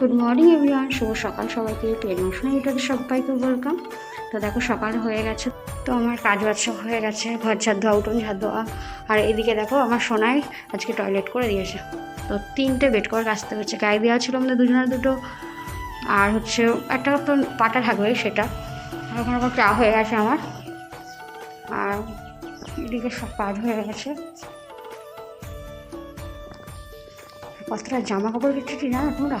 Good morning everyone শুভ সকাল সবাইকে। টেলিভিশনে ভিডিওতে সবাইকে ওয়েলকাম তো দেখো, সকাল হয়ে গেছে। তো আমার কাজ বাজ সব হয়ে গেছে। ঘর ঝাড় ধোয়া, উঠোন ঝাড় ধোয়া। আর এদিকে দেখো, আমার সোনাই আজকে টয়লেট করে দিয়েছে। তো তিনটে বেড কভার কাচতে হচ্ছে। গায়ে দেওয়া ছিল আমাদের দুজনের দুটো। আর হচ্ছে একটা তো পাটা থাকবে সেটা। ওখানে ওখানে চা হয়ে গেছে আমার। আর এদিকে সব কাজ হয়ে গেছে। কতটা জামা কাপড় কিনছি জানো তোমরা?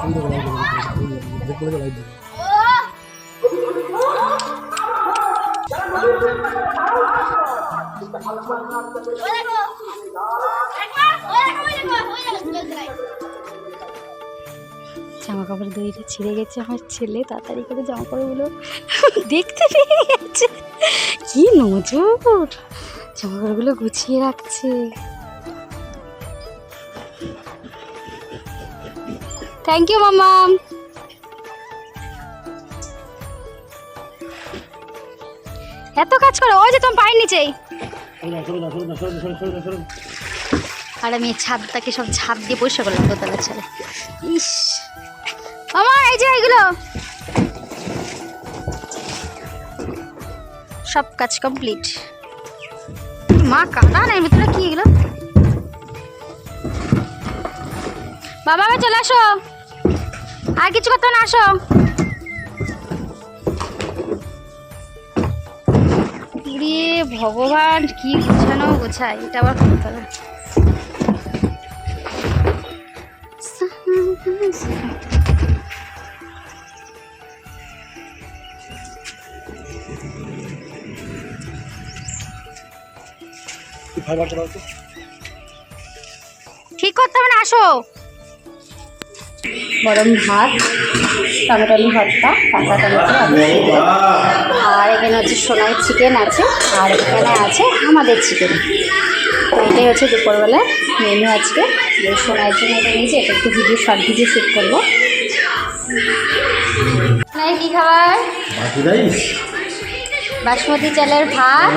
কাটাকুচি করেছে জামা কাপড় দইটা ছিঁড়ে গেছে আমার ছেলে, তাড়াতাড়ি করে জামা কাপড়গুলো দেখতে পেয়ে গেছে। কি নজর! জামা কাপড়গুলো গুছিয়ে রাখছে। থ্যাংক ইউ মামাম এত কাজ করো, ওই যে তোমার পায়ের নিচেই। আর আমি ছাদটাকে সব ছাদ দিয়ে পরিষ্কার করলাম, দোতলা ছেড়ে ইস। মামা, এই যে এগুলো। সব কাজ কমপ্লিট। মা, কাদা না, এর ভিতরে কি এগুলো? বাবা, চলে আসো। আর কিছু করতে না আসো। ভগবান কি গোছানো গোছায় এটা আবার করতে হবে। ঠিক করতে হবে না আসো। গরম ভাত টমেটো আলু ভর্তা কাঁচা টমেটো আর এখানে হচ্ছে সোনাই চিকেন আছে আর এখানে আছে আমাদের চিকেন। তো এটাই হচ্ছে দুপুরবেলা মেনু আজকে। যে সোনাইয়ের জন্য এটা নিয়েছি এটা একটু ভিডিও শর্ট ভিডিও শ্যুট করব। সোনাই কী খাবার? বাসমতি চালের ভাত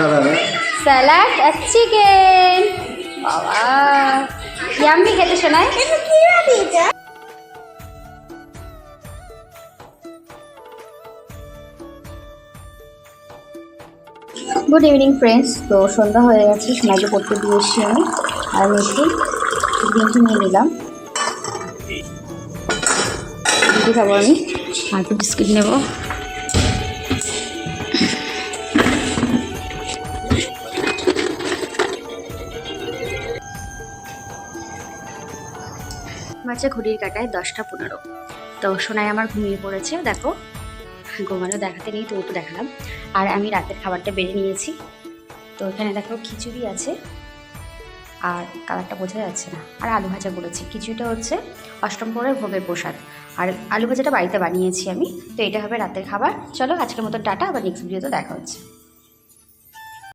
স্যালাড আর চিকেন। বাবা ইয়াম্মি খেতে শোনায় গুড ইভিনিং ফ্রেন্ডস তো সন্ধ্যা হয়ে গেছে সোনাকে পড়তে দিয়ে এসছি আমি আর একটু গ্রিনটি নিয়ে নিলাম। গ্রিনটি খাব আমি। আর বিস্কিট নেব। বাচ্চা ঘড়ির কাটায় দশটা পনেরো। তো সোনাই আমার ঘুমিয়ে পড়েছে দেখো। ঘুমানো দেখাতে নেই তো একটু দেখালাম। আর আমি রাতের খাবারটা বেড়ে নিয়েছি। তো এখানে দেখো খিচুড়ি আছে, আর কালারটা বোঝা যাচ্ছে না। আর আলু ভাজা বলেছি। খিচুড়িটা হচ্ছে অষ্টম পরের ভোগের প্রসাদ। আর আলু ভাজাটা বাড়িতে বানিয়েছি আমি। তো এটা হবে রাতের খাবার। চলো আজকের মতো টাটা, আবার নেক্সট ভিডিওতে দেখা হচ্ছে।